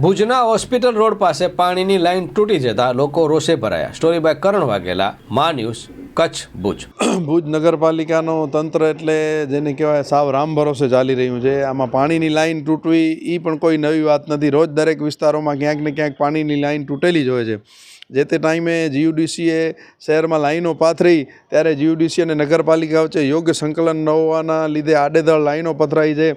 ભુજના hospital road પાસે પાણીની લાઈન તૂટી જતા લોકો રોષે ભરાયા. સ્ટોરી બાય કરણ વાઘેલા, મા ન્યૂઝ, કચ્છ, ભુજ. ભુજ નગરપાલિકાનો તંત્ર એટલે જેને કહેવાય સાવ રામ ભરોસે ચાલી રહ્યું છે. આમાં પાણીની લાઈન તૂટવી એ પણ કોઈ નવી વાત નથી. રોજ દરેક વિસ્તારોમાં ક્યાંક ને ક્યાંક પાણીની લાઈન તૂટેલી જ હોય છે. જે તે ટાઈમે જીયુડીસીએ શહેરમાં લાઈનો પાથરી, ત્યારે જીયુડીસી અને નગરપાલિકા વચ્ચે યોગ્ય સંકલન ન હોવાના લીધે આડેધડ લાઈનો પથરાઈ છે.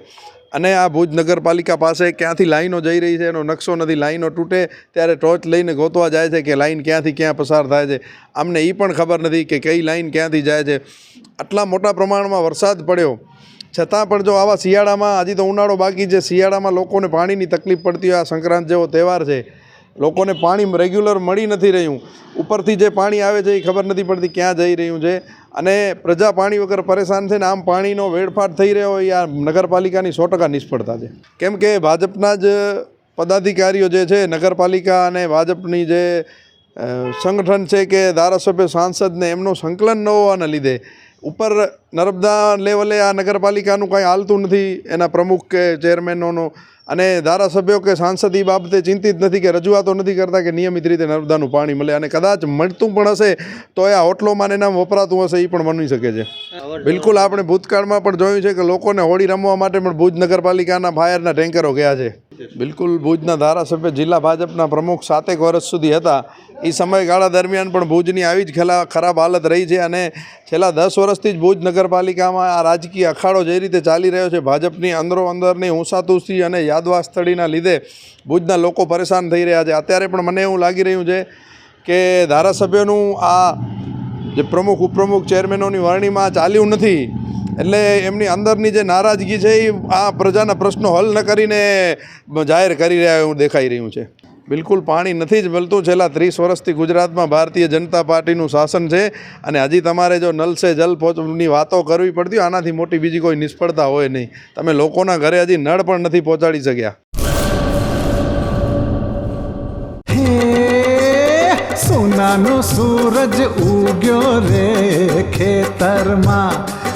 અને આ ભુજ નગરપાલિકા પાસે ક્યાંથી લાઈનો જઈ રહી છે, એનો નકશો નથી, લાઈનો તૂટે, ત્યારે ટોર્ચ લઈને ગોતવા જાય છે કે લાઈન ક્યાંથી ક્યાં પસાર થાય છે. અમને એ પણ ખબર નથી કે કઈ લાઈન ક્યાંથી જાય છે. આટલા મોટા પ્રમાણમાં વરસાદ પડ્યો. છતાં પણ જો આવા શિયાળામાં, હજી તો ઉનાળો બાકી છે, શિયાળામાં લોકોને પાણીની તકલીફ પડતી હોય, આ સંક્રાંત જેવો તહેવાર છે, લોકોને પાણી રેગ્યુલર મળી નથી રહ્યું. ઉપરથી જે પાણી આવે છે એ ખબર નથી પડતી ક્યાં જઈ રહ્યું છે. અને પ્રજા પાણી વગર પરેશાન છે ને આમ પાણીનો વેડફાટ થઈ રહ્યો હોય, આ નગરપાલિકાની સો ટકા નિષ્ફળતા છે. કેમ કે ભાજપના જ પદાધિકારીઓ જે છે, નગરપાલિકા અને ભાજપની જે સંગઠન છે કે ધારાસભ્ય, સાંસદને એમનું સંકલન ન હોવાના લીધે ઉપર નર્મદા લેવલે આ નગરપાલિકાનું કાંઈ હાલતું નથી. એના પ્રમુખ કે ચેરમેનોનું અને ધારાસભ્યો કે સાંસદ એ બાબતે ચિંતિત નથી કે રજૂઆતો નથી કરતા કે નિયમિત રીતે નર્મદાનું પાણી મળે અને કદાચ મળતું પણ હશે, તો એ આ હોટલોમાં ને એનામાં વપરાતું હશે એ પણ બની શકે છે. બિલકુલ આપણે ભૂતકાળમાં પણ જોયું છે કે લોકોને હોળી રમવા માટે પણ ભુજ નગરપાલિકાના ફાયરના ટેન્કરો ગયા છે. બિલકુલ ભુજના ધારાસભ્ય જિલ્લા ભાજપના પ્રમુખ સાતેક વર્ષ સુધી હતા. એ સમયગાળા દરમિયાન પણ ભુજની આવી જ ખેલા ખરાબ હાલત રહી છે અને છેલ્લા દસ વર્ષથી જ ભુજ નગરપાલિકામાં આ રાજકીય અખાડો જે રીતે ચાલી રહ્યો છે, ભાજપની અંદરો અંદરની હુંસાતુસી અને યાદવા સ્થળીના લીધે ભુજના લોકો પરેશાન થઈ રહ્યા છે. અત્યારે પણ મને એવું લાગી રહ્યું છે કે ધારાસભ્યોનું આ જે પ્રમુખ, ઉપપ્રમુખ, ચેરમેનોની વરણીમાં ચાલ્યું નથી. એટલે એમની અંદરની જે નારાજગી છે એ આ પ્રજાના પ્રશ્નો હલ ન કરીને જાહેર કરી રહ્યા એવું દેખાઈ રહ્યું છે. બિલકુલ પાણી નથી જ મળતું. છેલ્લા ત્રીસ વર્ષથી ગુજરાતમાં ભારતીય જનતા પાર્ટીનું શાસન છે અને હજી તમારે જો નલ સે જલ પહોંચની વાતો કરવી પડતી હોય, આનાથી મોટી બીજી કોઈ નિષ્ફળતા હોય નહીં. તમે લોકોના ઘરે હજી નળ પણ નથી પહોંચાડી શક્યા. સોનાનો સૂરજ ઉગ્યો રે ખેતરમાં.